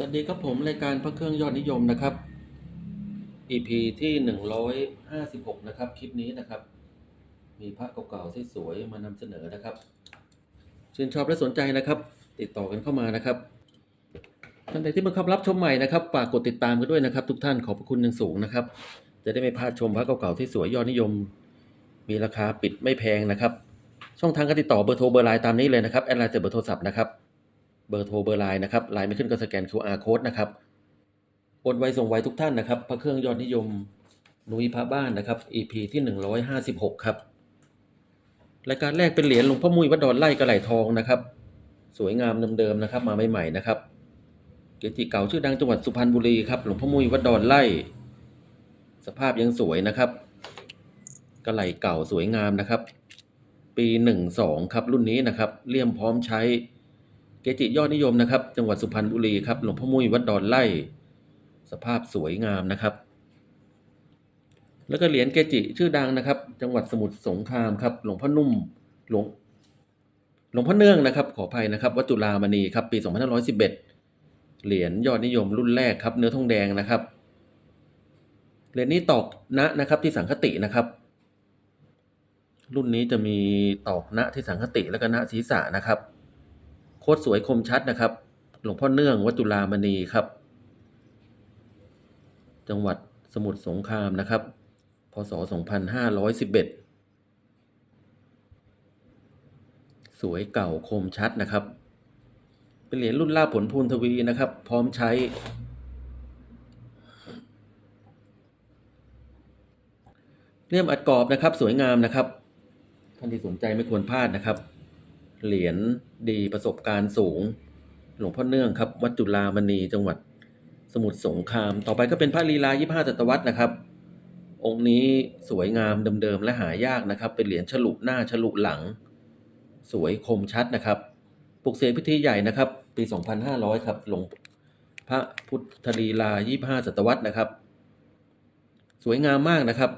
สวัสดีครับผมรายการพระเครื่องยอดนิยมนะครับ EP ที่ 156 นะครับ คลิปนี้นะครับ มีพระเก่าๆสวยๆมานำเสนอนะครับชื่นชอบและสนใจนะครับ ติดต่อกันเข้ามานะครับท่านใดที่มาเข้ารับชมใหม่นะครับฝากกดติดตามกันด้วยนะครับ ทุกท่านขอบพระคุณอย่างสูงนะครับ จะได้ไม่พลาดชมพระเก่าๆที่สวยยอดนิยม มีราคาปิดไม่แพงนะครับ ช่องทางการติดต่อเบอร์โทรเบอร์ไลน์ตามนี้เลยนะครับแอดไลน์เสร็จเบอร์โทรศัพท์นะครับ เบอร์โทรเบอร์ไลน์นะครับไลน์ไม่ขึ้นก็สแกน QR code นะครับโอนไวส่งไวทุกท่านนะครับ พระเครื่องยอดนิยมนุ้ยพระบ้านนะครับ EP ที่ 156 ครับรายการแรกเป็นเหรียญหลวงพ่อมุยวัดดอนไร่กระไหลทองนะครับ สวยงามเดิมๆนะครับ มาใหม่ๆนะครับเกจิเก่าชื่อดังจังหวัดสุพรรณบุรีครับหลวงพ่อมุยวัดดอนไร่สภาพยังสวยนะครับกระไหลเก่าสวยงามนะครับ ปี 12 ครับรุ่นนี้นะครับเลี่ยมพร้อมใช้ จิยอดนิยมนะครับ จังหวัดสุพรรณบุรีครับหลวงพ่อมุ้ยวัดดอนไร่สภาพสวยงามนะครับ แล้วก็เหรียญเกจิชื่อดังนะครับ จังหวัดสมุทรสงครามครับ หลวงพ่อนุ่มหลวงหลวงพ่อเนื่องนะครับ ขออภัยนะครับ วัดจุฬามณีครับ ปี 2511 เหรียญยอดนิยมรุ่นแรกครับ เนื้อทองแดงนะครับ เหรียญนี้ตอกณนะครับที่สังคตินะครับ รุ่นนี้จะมีตอกณที่สังคติแล้วก็ณศีรษะนะครับ ตรสวยคมชัดนะครับ หลวงพ่อเนื่องวัดจุฬามณีครับ จังหวัดสมุทรสงครามนะครับ พศ 2511 สวยเก่าคมชัดนะครับ เป็นเหรียญรุ่นล่าผลพูนทวีนะครับ พร้อมใช้เลี่ยมอัดกรอบนะครับ สวยงามนะครับท่านที่สนใจไม่ควรพลาดนะครับ เหรียญดีประสบการณ์สูง หลวงพ่อเนื่องครับวัดจุฬามณีจังหวัดสมุทรสงคราม ต่อไปก็เป็นพระลีลา25ศตวรรษนะครับ องค์นี้สวยงามเดิมๆและหายากนะครับ เป็นเหรียญฉลุหน้าฉลุหลัง สวยคมชัดนะครับปลุกเสกพิธีใหญ่นะครับ ปี 2500 ครับหลวงพระพุทธลีลา25ศตวรรษนะครับ สวยงามมากนะครับ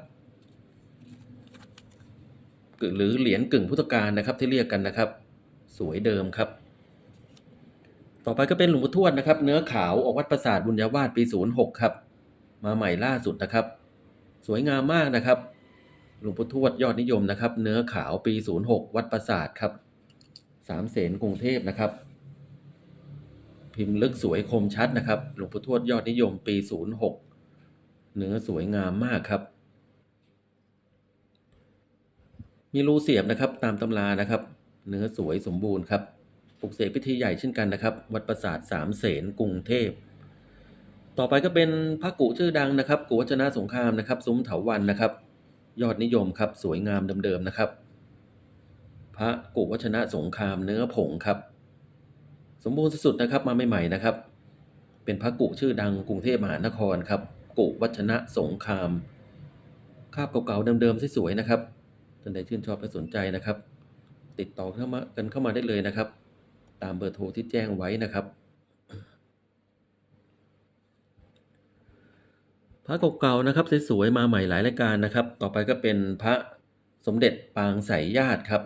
หรือเหรียญกึ่งพุทธกาลนะครับที่เรียกกันนะครับ สวยเดิมครับ ต่อไปก็เป็นหลวงปู่ทวดนะครับ เนื้อขาวออกวัดประสาทบุญญาวาสปี06ครับ มาใหม่ล่าสุดนะครับ สวยงามมากนะครับ หลวงปู่ทวดยอดนิยมนะครับ เนื้อขาวปี 06 วัดประสาทครับสามเสนกรุงเทพนะครับ พิมพ์ลึกสวยคมชัดนะครับ หลวงปู่ทวดยอดนิยมปี 06 เนื้อสวยงามมากครับมีรูเสียบนะครับตามตำรานะครับ เนื้อสวยสมบูรณ์ครับปลุกเสกพิธีใหญ่เช่นกันนะครับ วัดประสาทสามเสนกรุงเทพ ต่อไปก็เป็นพระกุชื่อดังนะครับกุวัชนะสงครามนะครับซุ้มเถาวันนะครับ ยอดนิยมครับสวยงามเดิมๆนะครับ พระกุวัชนะสงครามเนื้อผงครับ สมบูรณ์สุดๆนะครับมาใหม่ๆนะครับ เป็นพระกุชื่อดังกรุงเทพมหานครครับกุวัชนะสงครามคาบเก่าๆเดิมๆสวยๆนะครับท่านใดชื่นชอบและสนใจนะครับ ติดต่อเข้ามากันเข้ามาได้เลยนะครับ ตามเบอร์โทรที่แจ้งไว้นะครับพระเก่าๆนะครับสวยๆมาใหม่หลายรายการนะครับ ต่อไปก็เป็นพระสมเด็จปางใสญาติครับ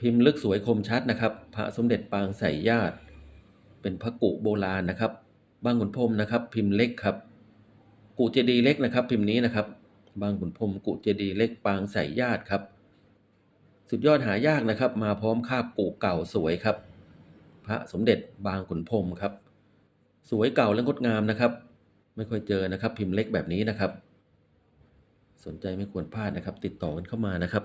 พิมพ์ลึกสวยคมชัดนะครับ พระสมเด็จปางใสญาติ เป็นพระกุโบราณนะครับบางขุนพรมนะครับ พิมพ์เล็กครับ กุเจดีเล็กนะครับ พิมพ์นี้นะครับ บางขุนพรมกุเจดีเล็กปางใสญาติครับ สุดยอดหายากนะครับ มาพร้อมคาบกุเก่าสวยครับ พระสมเด็จบางขุนพรมครับ สวยเก่าและงดงามนะครับ ไม่ค่อยเจอนะครับ พิมพ์เล็กแบบนี้นะครับ สนใจไม่ควรพลาดนะครับ ติดต่อกันเข้ามานะครับ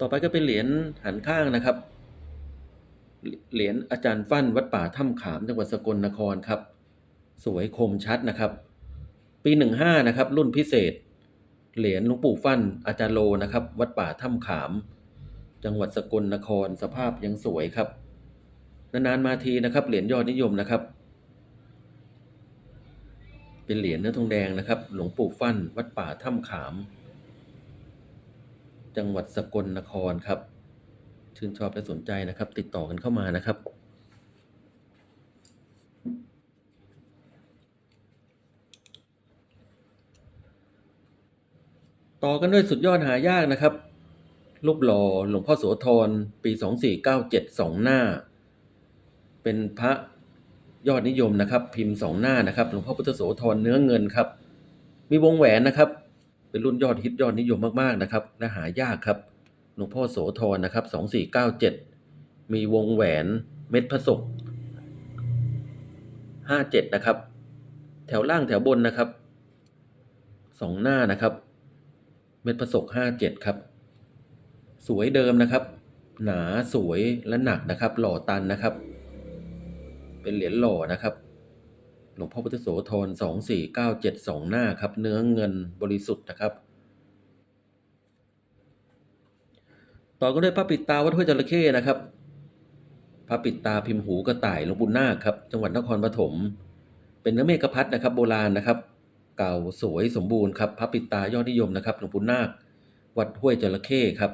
ต่อไปก็เป็นเหรียญหันข้างนะครับ เหรียญอาจารย์ฟั่นวัดป่าถ้ำขามจังหวัดสกลนครครับ สวยคมชัดนะครับ ปีหนึ่งห้านะครับ รุ่นพิเศษ เหรียญหลวงปู่ฟั่นอาจารย์โลนะครับ วัดป่าถ้ำขาม จังหวัดสกลนครสภาพยังสวยครับ นานๆมาทีนะครับเหรียญยอดนิยมนะครับ เป็นเหรียญเนื้อทองแดงนะครับ หลวงปู่ฟั่นวัดป่าถ้ำขาม จังหวัดสกลนครครับ ชื่นชอบและสนใจนะครับ ติดต่อกันเข้ามานะครับ ต่อกันด้วยสุดยอดหายากนะครับ รูปหล่อหลวงพ่อโสธรปี 2497สองหน้า เป็นพระยอดนิยมนะครับ พิมพ์สองหน้านะครับหลวงพ่อพุทธโสธรเนื้อเงินครับ มีวงแหวนนะครับ เป็นรุ่นยอดฮิตยอดนิยมมากๆนะครับและหายากครับหลวงพ่อโสธรนะครับสองสี่เก้าเจ็ดมีวงแหวนเม็ดผสกห้าเจ็ดนะครับ แถวล่างแถวบนนะครับสองหน้านะครับ เม็ดผสกห้าเจ็ดครับ สวยเดิมนะครับ หนาสวยและหนักนะครับ หล่อตันนะครับ เป็นเหรียญหล่อนะครับ หลวงพ่อพุทธโสธรสองสี่เก้าเจ็ดสองหน้าครับ เนื้อเงินบริสุทธิ์นะครับ ต่อก็ด้วยพระปิดตาวัดห้วยจระเข้นะครับพระปิดตาพิมพ์หูกระต่ายหลวงปู่นาคครับ จังหวัดนครปฐม เป็นเนื้อเมฆพัดนะครับ โบราณนะครับ เก่าสวยสมบูรณ์ครับพระปิตายอดนิยมนะครับหลวงปู่นาค วัดห้วยจระเข้ครับ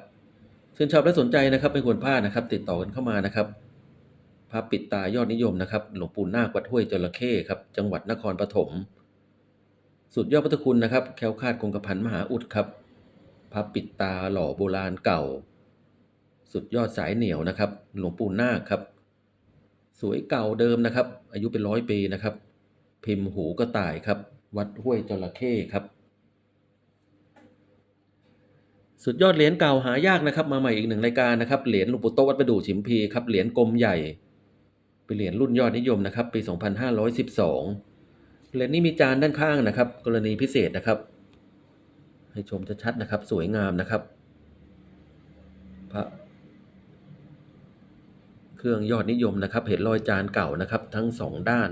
ชื่นชอบและสนใจนะครับไม่ควรพลาดนะครับ ติดต่อกันเข้ามานะครับพระปิตายอดนิยมนะครับหลวงปู่นาควัดห้วยจระเข้ครับจังหวัดนครปฐมสุดยอดพุทธคุณนะครับแคล้วคลาดคงกระพันมหาอุดครับพระปิดตาหล่อโบราณเก่า สุดยอดสายเหนียวนะครับ หลวงปู่นาคครับ สวยเก่าเดิมนะครับ อายุเป็นร้อยปีนะครับ พิมพ์หูกระต่ายครับ วัดห้วยจระเข้ครับ สุดยอดเหรียญเก่าหายากนะครับ มาใหม่อีกหนึ่งรายการนะครับเหรียญหลวงปู่โตวัดประดู่ฉิมพีครับเหรียญกลมใหญ่เป็นเหรียญรุ่นยอดนิยมนะครับปี 2512เหรียญนี้มีจานด้านข้างนะครับ กรณีพิเศษนะครับ ให้ชมชัดๆนะครับ สวยงามนะครับพระเครื่องยอดนิยมนะครับ เห็นรอยจานเก่านะครับ ทั้งสองด้าน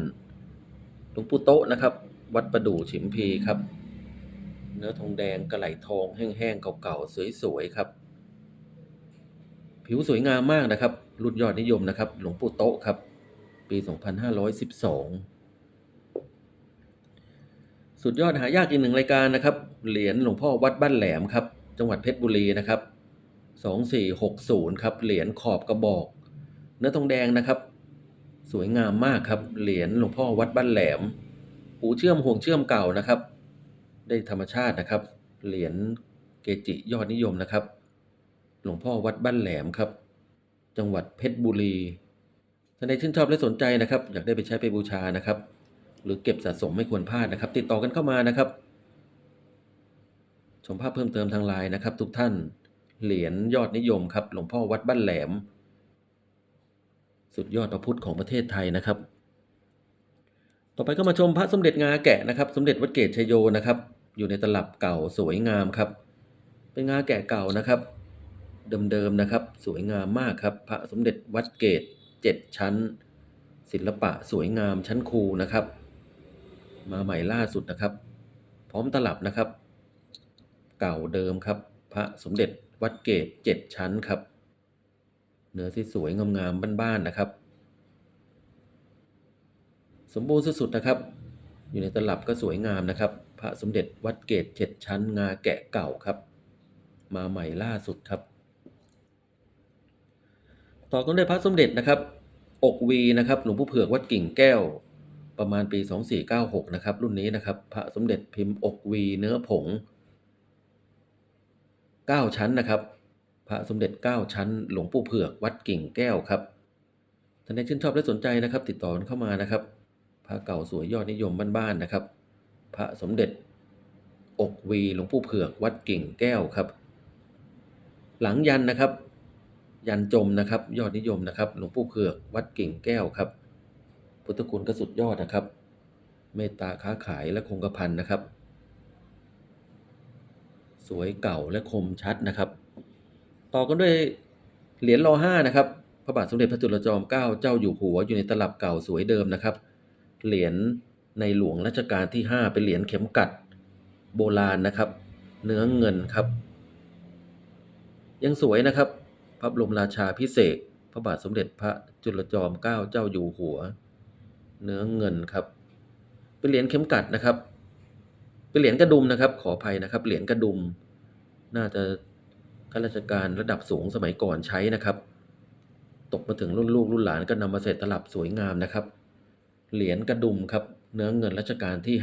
หลวงปู่โตนะครับ วัดประดู่ฉิมพีครับ เนื้อทองแดงกระไหลทองแห้งๆเก่าๆสวยๆครับ ผิวสวยงามมากนะครับ รุ่นยอดนิยมนะครับ หลวงปู่โตะครับ ปี 2512 สุดยอดหายากอีกหนึ่งรายการนะครับ เหรียญหลวงพ่อวัดบ้านแหลมครับ จังหวัดเพชรบุรีนะครับ 2460 ครับ เหรียญขอบกระบอก เนื้อทองแดงนะครับ สวยงามมากครับ เหรียญหลวงพ่อวัดบ้านแหลม หูเชื่อมห่วงเชื่อมเก่านะครับ ได้ธรรมชาตินะครับ เหรียญเกจิยอดนิยมนะครับ หลวงพ่อวัดบ้านแหลมครับ จังหวัดเพชรบุรีท่านใดชื่นชอบและสนใจนะครับ อยากได้ไปใช้ไปบูชานะครับ หรือเก็บสะสมไม่ควรพลาดนะครับ ติดต่อกันเข้ามานะครับ ชมภาพเพิ่มเติมทางไลน์นะครับ ทุกท่านเหรียญยอดนิยมครับ หลวงพ่อวัดบ้านแหลม สุดยอดพระพุทธของประเทศไทยนะครับ ต่อไปก็มาชมพระสมเด็จงาแกะนะครับสมเด็จวัดเกตชโยนะครับ อยู่ในตลับเก่าสวยงามครับ เป็นงาแกะเก่านะครับ เดิมๆนะครับ สวยงามมากครับ พระสมเด็จวัดเกตเจ็ดชั้น ศิลปะสวยงามชั้นครูนะครับ มาใหม่ล่าสุดนะครับ พร้อมตลับนะครับ เก่าเดิมครับ พระสมเด็จวัดเกตเจ็ดชั้นครับ เนื้อที่สวยงามๆบ้านๆนะครับ สมบูรณ์สุดๆนะครับ อยู่ในตลับก็สวยงามนะครับ พระสมเด็จวัดเกตเจ็ดชั้นงาแกะเก่าครับ มาใหม่ล่าสุดครับ ต่อกันด้วยพระสมเด็จนะครับอกวีนะครับหลวงพ่อเผือกวัดกิ่งแก้ว ประมาณปี 2496 นะครับ รุ่นนี้นะครับ พระสมเด็จพิมพ์อกวีเนื้อผง 9 ชั้นนะครับ พระสมเด็จ 9 ชั้น หลวงปู่เผือกวัดกิ่งแก้วครับท่านใดชื่นชอบและสนใจนะครับ ติดต่อเข้ามานะครับ พระเก่าสวยยอดนิยมบ้านๆนะครับ พระสมเด็จ อกวีหลวงปู่เผือกวัดกิ่งแก้วครับ หลังยันนะครับ ยันจมนะครับ ยอดนิยมนะครับหลวงปู่เผือกวัดกิ่งแก้วครับ พุทธคุณก็สุดยอดนะครับ เมตตาค้าขายและคงกระพันนะครับ สวยเก่าและคมชัดนะครับ ต่อกันด้วยเหรียญรอห้านะครับพระบาทสมเด็จพระจุลจอมเกล้าเจ้าอยู่หัวอยู่ในตลับเก่าสวยเดิมนะครับ เหรียญในหลวงรัชกาลที่ 5 เป็นเหรียญเข็มกัดโบราณนะครับ เนื้อเงินครับ ยังสวยนะครับ พระบรมราชาพิเศษพระบาทสมเด็จพระจุลจอมเกล้าเจ้าอยู่หัว เนื้อเงินครับ เป็นเหรียญเข็มกัดนะครับ เป็นเหรียญกระดุมนะครับ ขออภัยนะครับ เหรียญกระดุม น่าจะข้าราชการระดับสูงสมัยก่อนใช้นะครับ ตกมาถึงรุ่นลูกรุ่นหลานก็นำมาเสร็จตลับสวยงามนะครับ เหรียญกระดุมครับ เนื้อเงินรัชกาลที่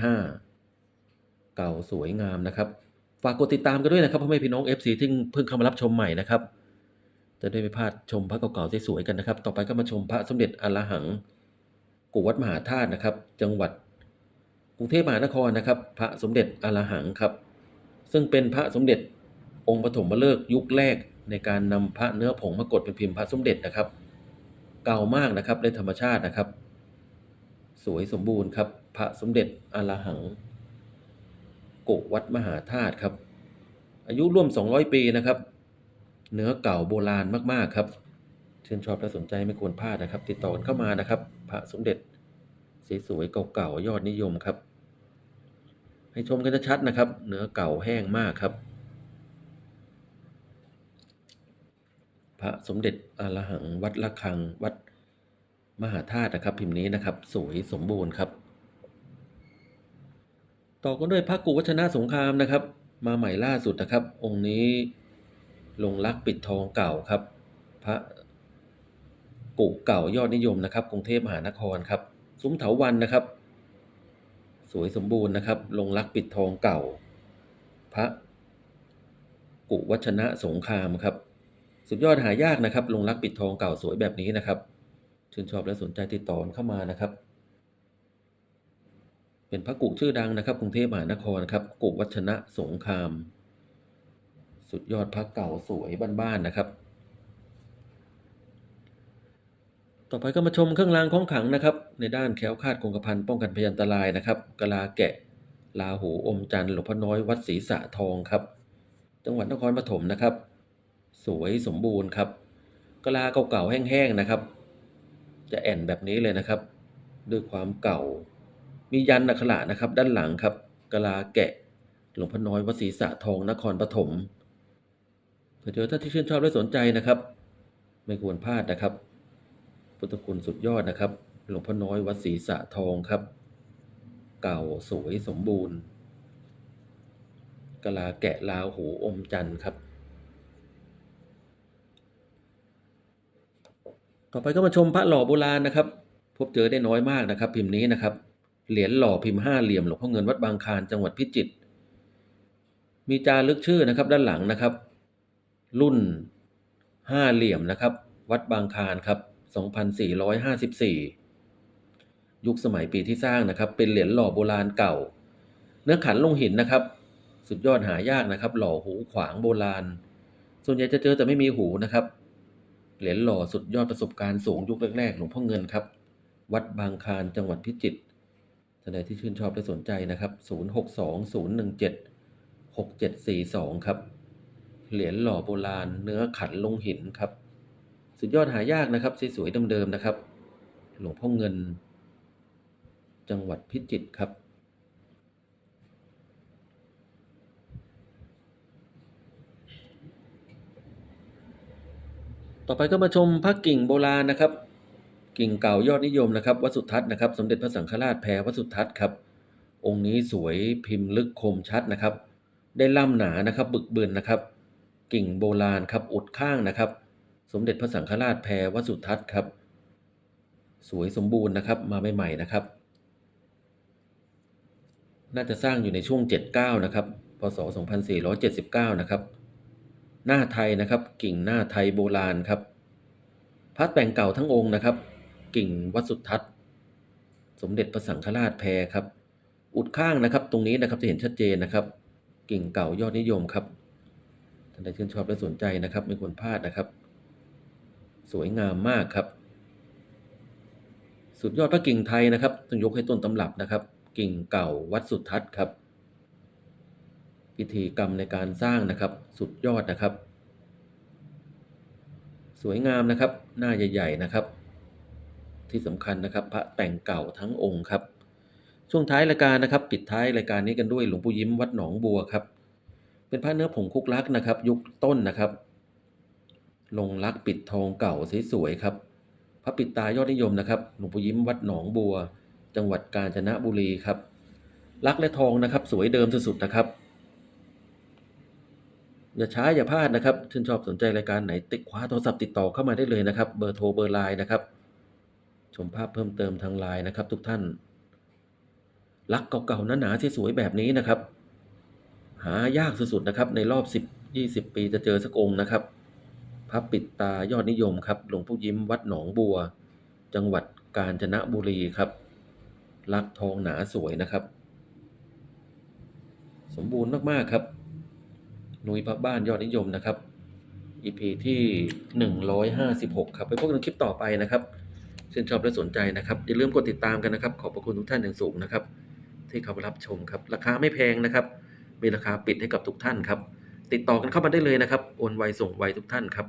5 เก่าสวยงามนะครับ ฝากกดติดตามกันด้วยนะครับพ่อแม่พี่น้อง FC ที่เพิ่งเข้ามารับชมใหม่นะครับ จะได้ไม่พลาดชมพระเก่าๆสวยๆกันนะครับ ต่อไปก็มาชมพระสมเด็จอรหัง กูวัดมหาธาตุนะครับ จังหวัดกรุงเทพมหานครนะครับ พระสมเด็จอรหังครับ ซึ่งเป็นพระสมเด็จองค์ปฐมฤกษ์ยุคแรกในการนำพระเนื้อผงมากดเป็นพิมพ์พระสมเด็จนะครับ เก่ามากนะครับในธรรมชาตินะครับ สวยสมบูรณ์ครับ พระสมเด็จอรหัง โกวัดมหาธาตุครับ อายุร่วม 200 ปีนะครับ เนื้อเก่าโบราณมากๆครับชื่นชอบและสนใจไม่ควรพลาดนะครับ ติดต่อกันเข้ามานะครับ พระสมเด็จสสวยๆเก่าๆยอดนิยมครับ ให้ชมกันชัดๆนะครับ เนื้อเก่าแห้งมากครับ พระสมเด็จอรหังวัดละคังวัด มหาธาตุนะครับ พิมพ์นี้นะครับ สวยสมบูรณ์ครับ ต่อกันด้วยพระกุวัชนะสงครามนะครับ มาใหม่ล่าสุดนะครับ องค์นี้ลงรักปิดทองเก่าครับ พระกุเก่ายอดนิยมนะครับ กรุงเทพมหานครครับ ซุ้มเถาวันนะครับ สวยสมบูรณ์นะครับ ลงรักปิดทองเก่า พระกุวัชนะสงครามครับ สุดยอดหายากนะครับ ลงรักปิดทองเก่าสวยแบบนี้นะครับ ชื่นชอบและสนใจติดต่อเข้ามานะครับ เป็นพระกุชื่อดังนะครับกรุงเทพมหานครครับกุวัชนะสงคราม สุดยอดพระเก่าสวยบ้านๆนะครับ ต่อไปก็มาชมเครื่องรางของขลังนะครับ ในด้านแคล้วคลาดคงกระพันป้องกันพยันตรายนะครับกะลาแกะลาหูอมจันทร์หลวงพ่อน้อยวัดศรีสะทองครับ จังหวัดนครปฐมนะครับ สวยสมบูรณ์ครับกะลาเก่าๆแห้งๆนะครับ จะแอ่นแบบนี้เลยนะครับ ด้วยความเก่า มียันนักขระนะครับ ด้านหลังครับกลาแกะ หลวงพ่อน้อยวัดศรีสะทองนครปฐมเผื่อเจอท่านที่ชื่นชอบและสนใจนะครับ ไม่ควรพลาดนะครับ พุทธคุณสุดยอดนะครับ หลวงพ่อน้อยวัดศรีสะทองครับ เก่าสวยสมบูรณ์กลาแกะลาหูอมจันทร์ครับ ต่อไปก็มาชมพระหล่อโบราณนะครับ พบเจอได้น้อยมากนะครับ พิมพ์นี้นะครับ เหรียญหล่อพิมพ์ห้าเหลี่ยมหลวงพ่อเงินวัดบางคลานจังหวัดพิจิตร มีจารึกชื่อนะครับด้านหลังนะครับ รุ่นห้าเหลี่ยมนะครับ วัดบางคลานครับ 2454 ยุคสมัยปีที่สร้างนะครับ เป็นเหรียญหล่อโบราณเก่า เนื้อขันลงหินนะครับ สุดยอดหายากนะครับ หล่อหูขวางโบราณ ส่วนใหญ่จะเจอแต่ไม่มีหูนะครับ เหรียญหล่อสุดยอดประสบการณ์สูงยุคแรกๆหลวงพ่อเงินครับ วัดบางคลานจังหวัดพิจิตรท่านใดที่ชื่นชอบและสนใจนะครับ 0620176742 ครับ เหรียญหล่อโบราณเนื้อขันลงหินครับ สุดยอดหายากนะครับสวยๆเดิมๆนะครับ หลวงพ่อเงิน จังหวัดพิจิตรครับ ต่อไปก็มาชมพระกิ่งโบราณนะครับ กิ่งเก่ายอดนิยมนะครับวัดสุทัศน์นะครับ สมเด็จพระสังฆราชแพรวัดสุทัศน์ครับ องค์นี้สวยพิมพ์ลึกคมชัดนะครับ ได้ล่ำหนานะครับบึกบึนนะครับ กิ่งโบราณครับอุดข้างนะครับ สมเด็จพระสังฆราชแพรวัดสุทัศน์ครับ สวยสมบูรณ์นะครับมาใหม่ๆนะครับ น่าจะสร้างอยู่ในช่วง 79 นะครับพศ 2479 นะครับ หน้าไทยนะครับ กิ่งหน้าไทยโบราณครับพัดแปลงเก่าทั้งองค์นะครับ กิ่งวัดสุทัศน์ สมเด็จพระสังฆราชแพรครับ อุดข้างนะครับ ตรงนี้นะครับจะเห็นชัดเจนนะครับ กิ่งเก่ายอดนิยมครับท่านใดชื่นชอบและสนใจนะครับ ไม่ควรพลาดนะครับ สวยงามมากครับ สุดยอดพระกิ่งไทยนะครับต้องยกให้ต้นตำรับนะครับ กิ่งเก่าวัดสุทัศน์ครับ พิธีกรรมในการสร้างนะครับ สุดยอดนะครับ สวยงามนะครับ หน้าใหญ่ๆนะครับ ที่สำคัญนะครับ พระแต่งเก่าทั้งองค์ครับ ช่วงท้ายรายการนะครับ ปิดท้ายรายการนี้กันด้วยหลวงปู่ยิ้มวัดหนองบัวครับ เป็นพระเนื้อผงคุกลักนะครับ ยุคต้นนะครับ ลงลักปิดทองเก่าสวยๆครับพระปิดตายอดนิยมนะครับ หลวงปู่ยิ้มวัดหนองบัว จังหวัดกาญจนบุรีครับลักและทองนะครับ สวยเดิมสุดๆนะครับ อย่าช้าอย่าพลาดนะครับชื่นชอบสนใจรายการไหนติดคว้าโทรศัพท์ติดต่อเข้ามาได้เลยนะครับ เบอร์โทรเบอร์ไลน์นะครับ ชมภาพเพิ่มเติมทางไลน์นะครับ ทุกท่านลักเก่าๆหนาๆที่สวยแบบนี้นะครับ หายากสุดๆนะครับ ในรอบ 10 20 ปีจะเจอสักองค์นะครับพระปิดตายอดนิยมครับ หลวงปู่ยิ้มวัดหนองบัว จังหวัดกาญจนบุรีครับลักทองหนาสวยนะครับ สมบูรณ์มากๆครับ นุ้ยพับบ้านยอดนิยมนะครับ EP ที่ 156 ครับไปพบกันคลิปต่อไปนะครับชื่นชอบและสนใจนะครับอย่าลืมกดติดตามกันนะครับ ขอบพระคุณทุกท่านอย่างสูงนะครับ ที่เข้ามารับชมครับ ราคาไม่แพงนะครับ มีราคาปิดให้กับทุกท่านครับ ติดต่อกันเข้ามาได้เลยนะครับโอนไวส่งไวทุกท่านครับ